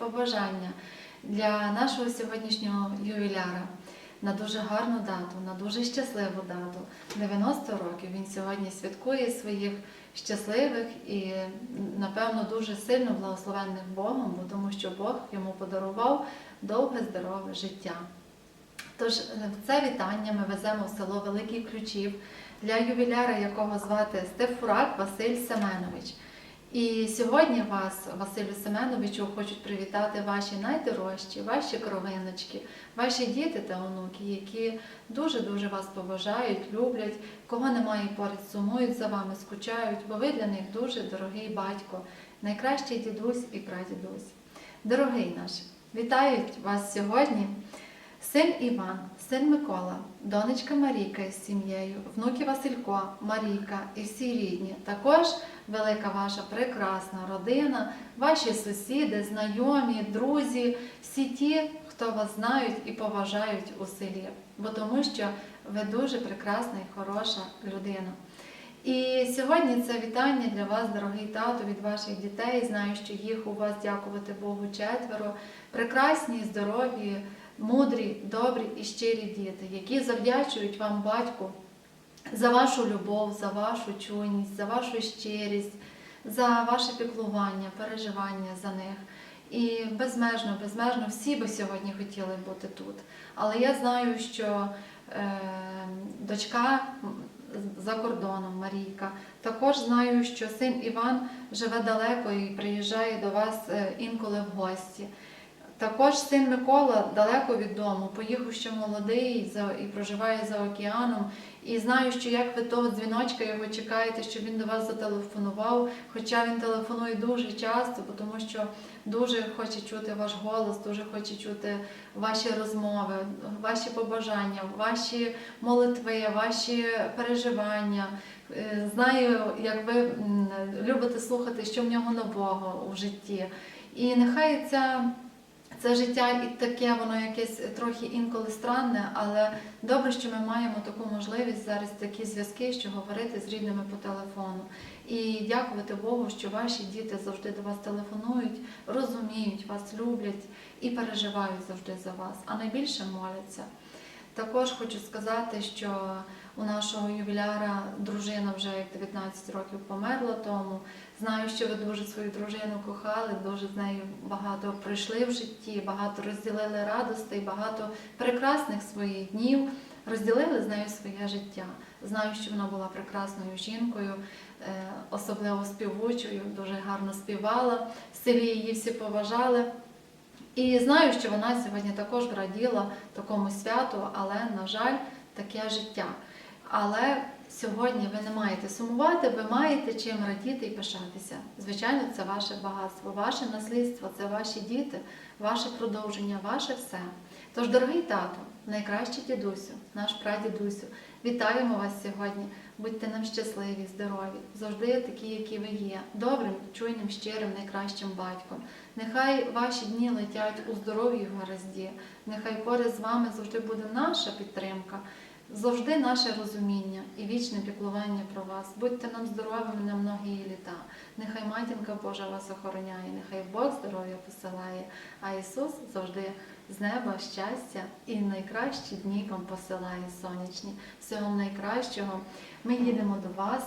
побажання для нашого сьогоднішнього ювіляра на дуже гарну дату, на дуже щасливу дату. 90 років він сьогодні святкує своїх щасливих і, напевно, дуже сильно благословенних Богом, бо тому що Бог йому подарував довге здорове життя. Тож е, це вітання ми веземо в село Великий Ключів для ювіляра, якого звати Стефурак Василь Семенович. І сьогодні вас, Василю Семеновичу, хочуть привітати ваші найдорожчі, ваші кровиночки, ваші діти та онуки, які дуже-дуже вас поважають, люблять, кого немає поряд, сумують за вами, скучають, бо ви для них дуже дорогий батько, найкращий дідусь і прадідусь. Дорогий наш, вітають вас сьогодні. Син Іван, син Микола, донечка Марійка із сім'єю, внуки Василько, Марійка і всі рідні. Також велика ваша прекрасна родина, ваші сусіди, знайомі, друзі, всі ті, хто вас знають і поважають у селі, бо тому що ви дуже прекрасна і хороша людина. І сьогодні це вітання для вас, дорогий тато, від ваших дітей. Знаю, що їх у вас, дякувати Богу, четверо. Прекрасні, здорові, мудрі, добрі і щирі діти, які завдячують вам, батьку, за вашу любов, за вашу чуйність, за вашу щирість, за ваше піклування, переживання за них. І безмежно, безмежно всі би сьогодні хотіли бути тут. Але я знаю, що е, дочка за кордоном Марійка. Також знаю, що син Іван живе далеко і приїжджає до вас е, інколи в гості. Також син Микола далеко від дому, поїхав ще молодий і проживає за океаном. І знаю, що як ви того дзвіночка його чекаєте, щоб він до вас зателефонував, хоча він телефонує дуже часто, тому що дуже хоче чути ваш голос, дуже хоче чути ваші розмови, ваші побажання, ваші молитви, ваші переживання. Е, Знаю, як ви любите слухати, що в нього нового у житті. І нехай ця це життя і таке, воно якесь трохи інколи странне, але добре, що ми маємо таку можливість зараз такі зв'язки, що говорити з рідними по телефону. І дякувати Богу, що ваші діти завжди до вас телефонують, розуміють вас, люблять і переживають завжди за вас, а найбільше моляться. Також хочу сказати, що у нашого ювіляра дружина вже як 19 років померла тому. Знаю, що ви дуже свою дружину кохали, дуже з нею багато пройшли в житті, багато розділили радостей, багато прекрасних своїх днів, розділили з нею своє життя. Знаю, що вона була прекрасною жінкою, е, особливо співучою, дуже гарно співала. В селі її всі поважали. І знаю, що вона сьогодні також раділа такому святу, але, на жаль, таке життя. Але сьогодні ви не маєте сумувати, ви маєте чим радіти і пишатися. Звичайно, це ваше багатство, ваше наслідство, це ваші діти, ваше продовження, ваше все. Тож, дорогий тато, найкращий дідусю, наш прадідусю, вітаємо вас сьогодні. Будьте нам щасливі, здорові, завжди такі, які ви є, добрим, чуйним, щирим, найкращим батьком. Нехай ваші дні летять у здоров'ї в гаразді, нехай поряд з вами завжди буде наша підтримка, завжди наше розуміння і вічне піклування про вас. Будьте нам здоровими на многі літа. Нехай матінка Божа вас охороняє, нехай Бог здоров'я посилає, а Ісус завжди з неба щастя і найкращі дні вам посилає сонячні. Всього найкращого. Ми їдемо до вас.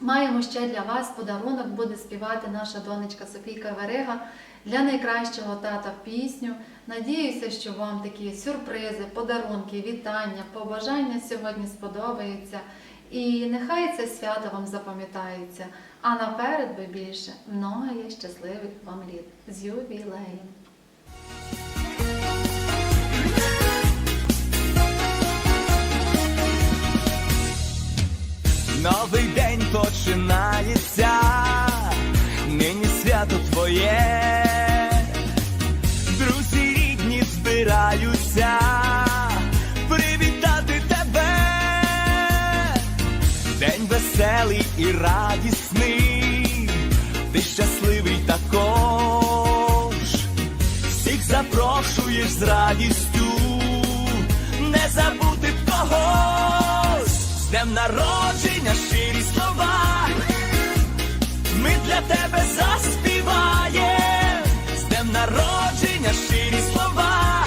Маємо ще для вас подарунок, буде співати наша донечка Софійка Верига для найкращого тата пісню. Надіюся, що вам такі сюрпризи, подарунки, вітання, побажання сьогодні сподобаються. І нехай це свято вам запам'ятається. А наперед би більше много є щасливих вам літ з ювілеєм. Новий день починається, нині свято твоє, збираються привітати тебе, день веселий і радісний, ти щасливий також, всіх запрошуєш з радістю, не забути когось. З днем народження щирі слова. Ми для тебе заспіваєм, з днем народження щирі слова.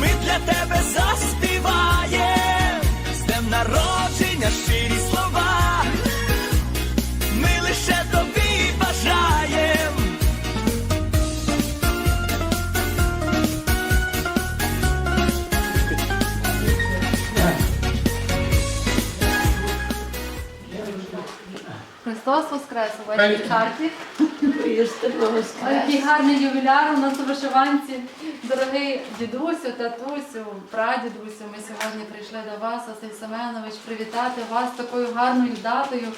Ми для тебе заспіваєм, з днем народження щирі слова. Ми лише тобі бажаєм. Христос Воскрес у вашій. Їсти Ой, Який гарний ювіляр у нас у вишиванці. Дорогий дідусю, татусю, прадідусю, ми сьогодні прийшли до вас, Василь Семенович, привітати вас такою гарною датою.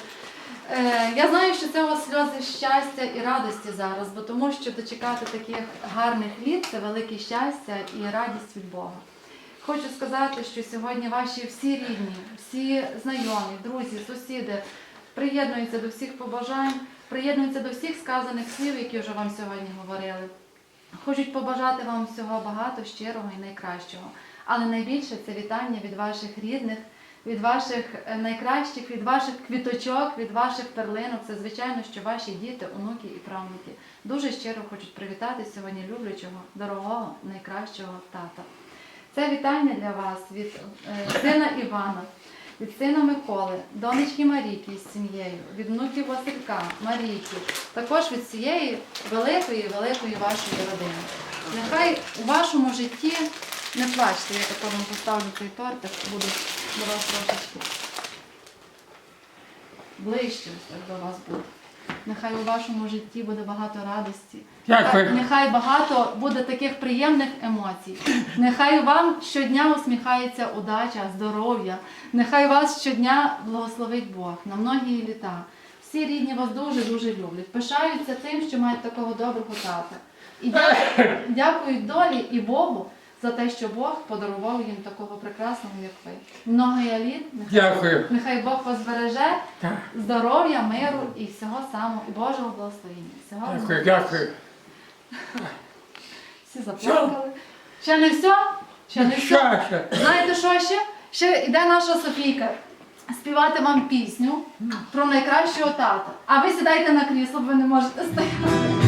Е, я знаю, що це у вас сльози щастя і радості зараз, бо тому що дочекати таких гарних літ це велике щастя і радість від Бога. Хочу сказати, що сьогодні ваші всі рідні, всі знайомі, друзі, сусіди приєднуються до всіх побажань, приєднуються до всіх сказаних слів, які вже вам сьогодні говорили. Хочуть побажати вам всього багато, щирого і найкращого. Але найбільше це вітання від ваших рідних, від ваших е, найкращих, від ваших квіточок, від ваших перлинок. Це звичайно, що ваші діти, онуки і правнуки дуже щиро хочуть привітати сьогодні люблячого, дорогого, найкращого тата. Це вітання для вас від е, сина Івана, від сина Миколи, донечки Марійки з сім'єю, від внуків Василька, Марійки, також від цієї великої, великої вашої родини. Нехай у вашому житті не плачте, я тако вам поставлю цей тортик, буду до вас трошечки ближче до вас буду. Нехай у вашому житті буде багато радості. Дякую. Нехай- багато буде таких приємних емоцій. Нехай вам щодня усміхається удача, здоров'я. Нехай вас щодня благословить Бог на многі літа. Всі рідні вас дуже-дуже люблять. Пишаються тим, що мають такого доброго тата. І дя- дякують долі і Богу за те, що Бог подарував їм такого прекрасного, як ви. Много я літ. Нехай, Дякую. нехай Бог вас збереже Так. здоров'я, миру і всього самого, і Божого благословення. Всього Дякую, дякую. всі заплакали. Ще не все? Ще не все. Що ще? Знаєте, що ще? Ще йде наша Софійка співати вам пісню про найкращого тата. А ви сідайте на крісло, бо ви не можете стояти.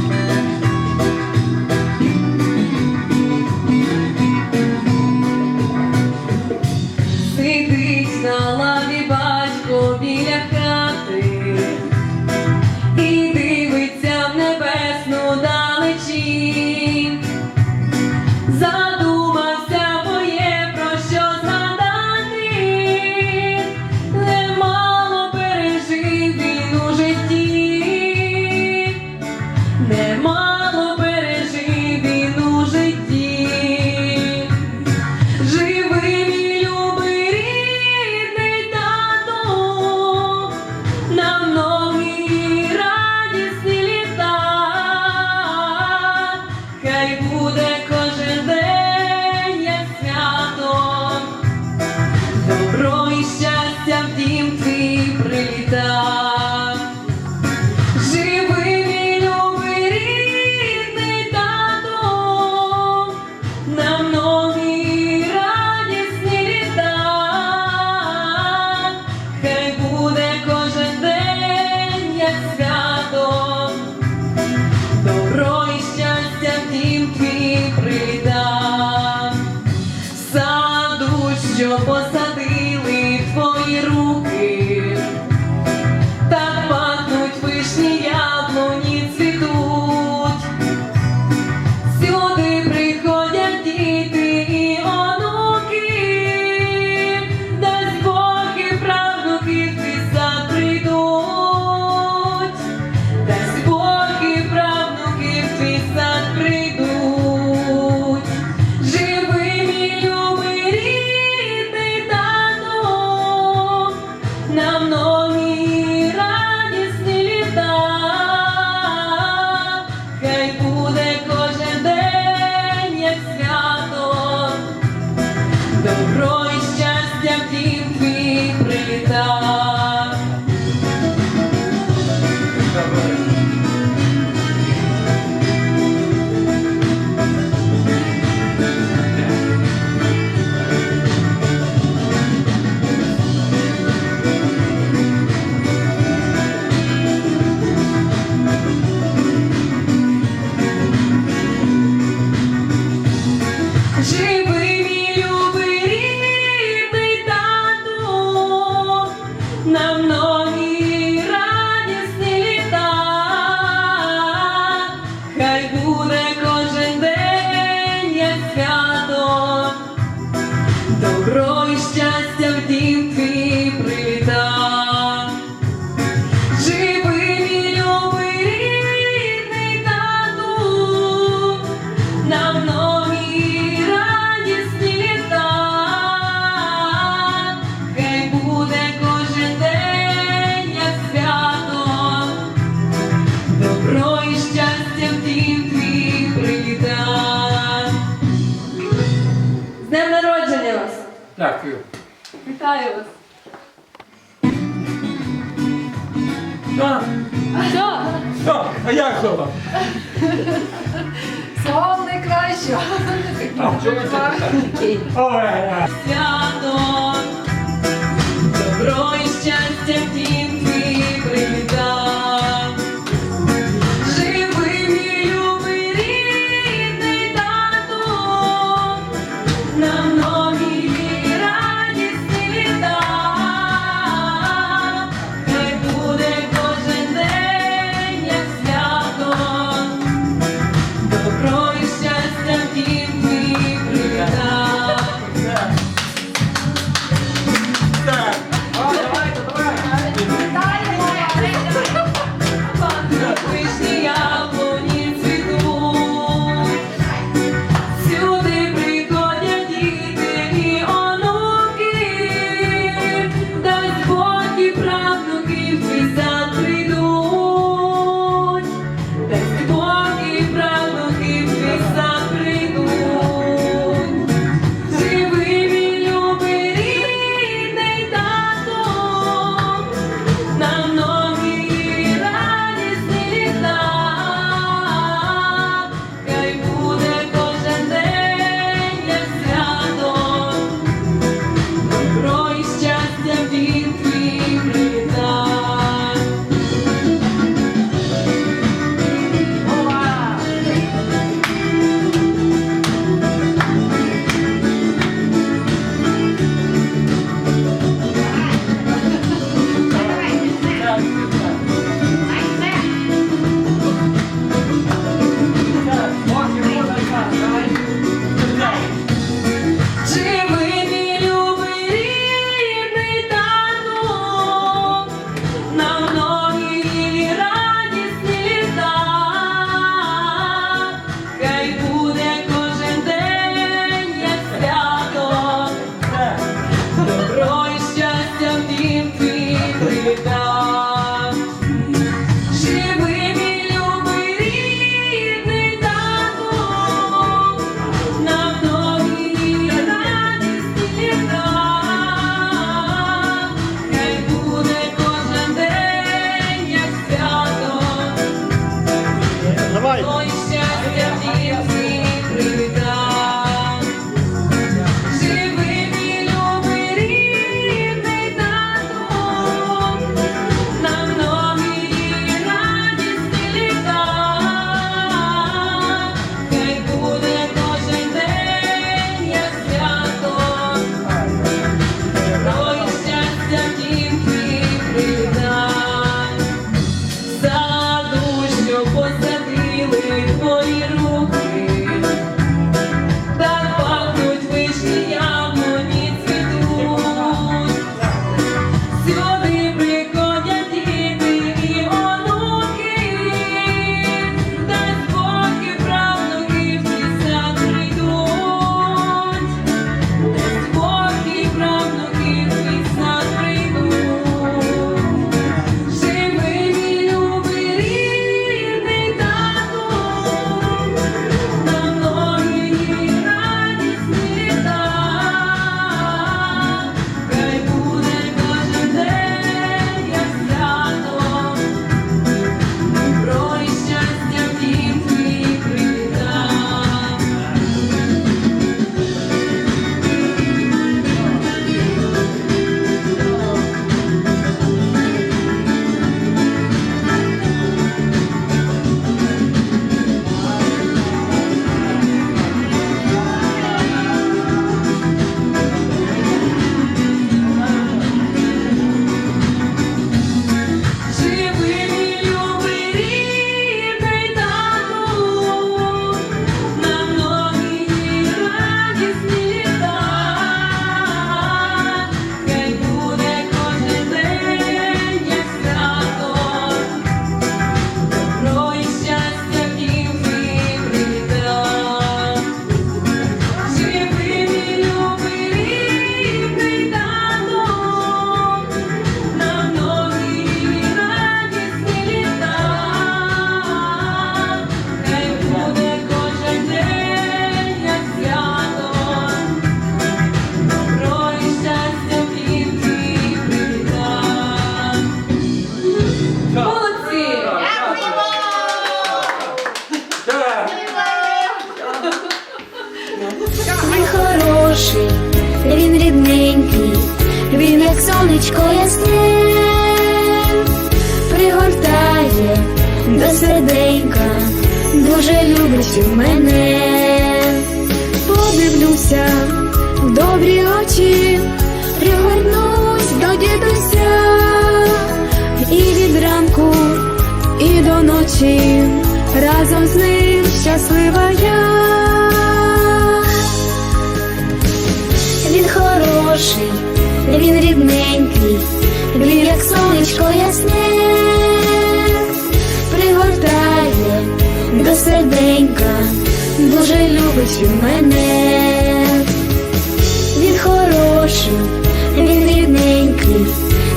серденька, дуже любить і мене, подивлюся в добрі очі, пригорнусь до дідуся, і від ранку, і до ночі разом з ним щаслива я. Він хороший, він рідненький, він як сонечко ясне. до серденька, дуже любить він мене, він хороший, він рідненький,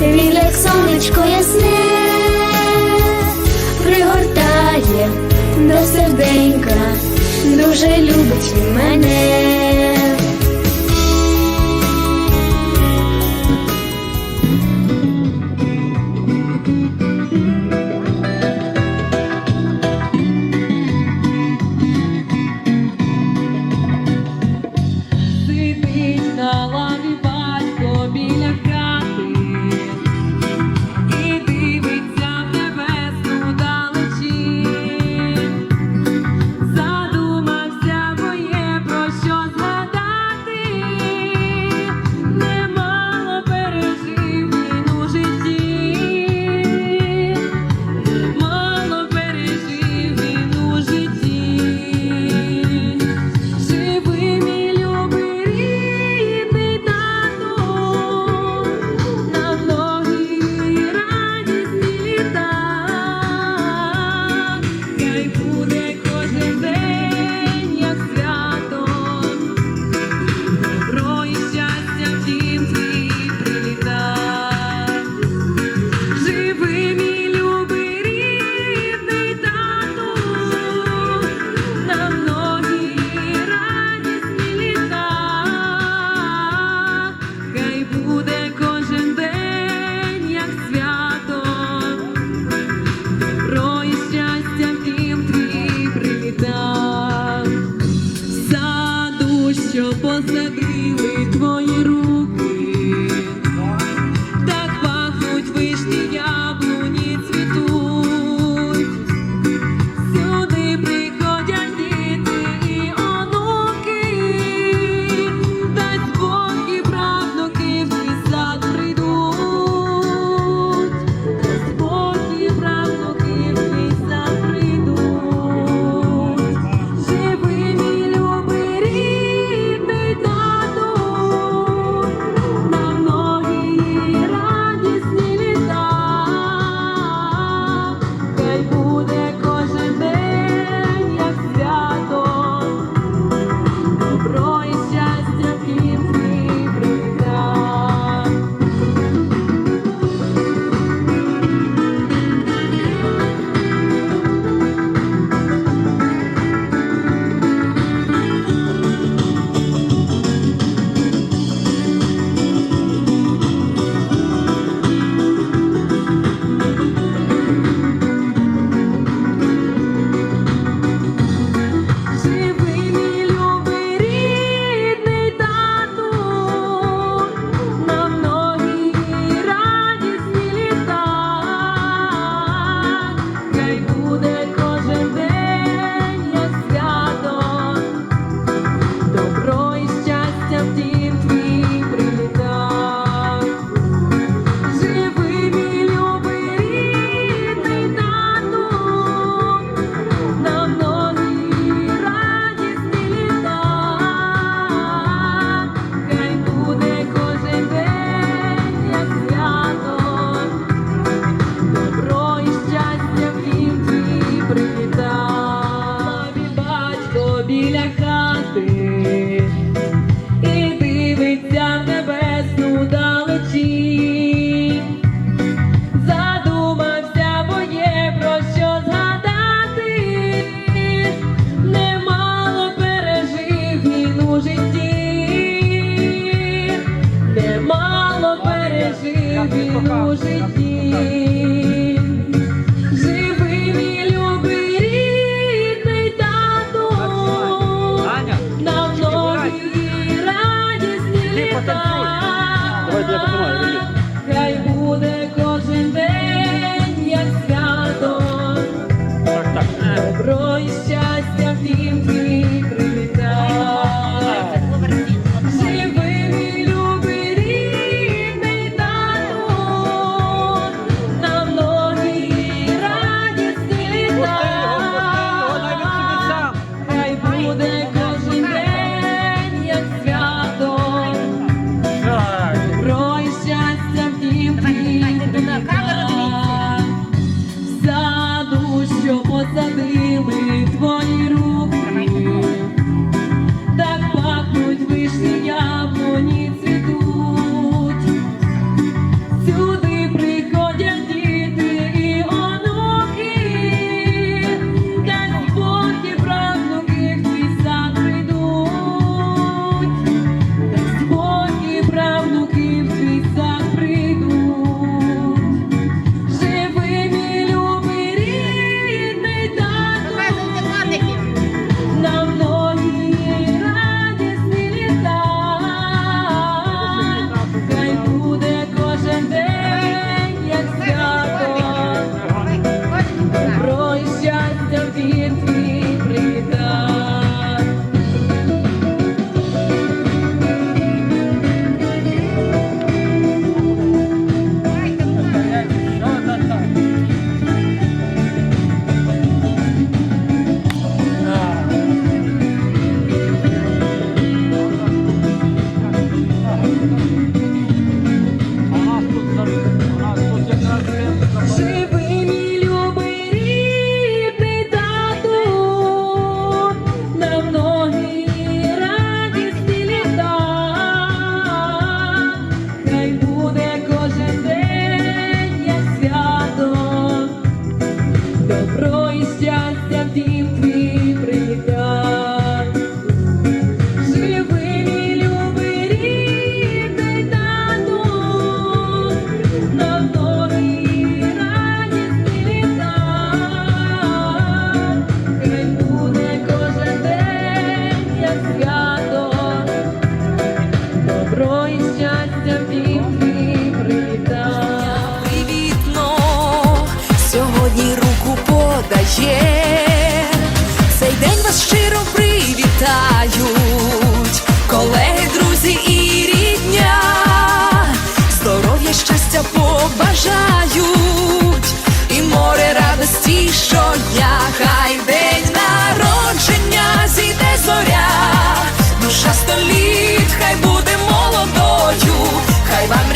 він як сонечко ясне, пригортає до серденька, дуже любить він мене.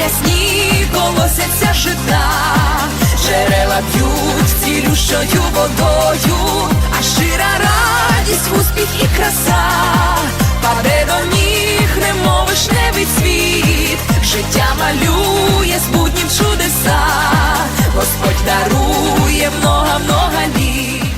рясні колосяться жита, джерела п'ють цілющою водою, а щира радість, успіх і краса, паде до ніг, немов вишневий цвіт, життя малює з буднім чудеса, Господь дарує много-много літ.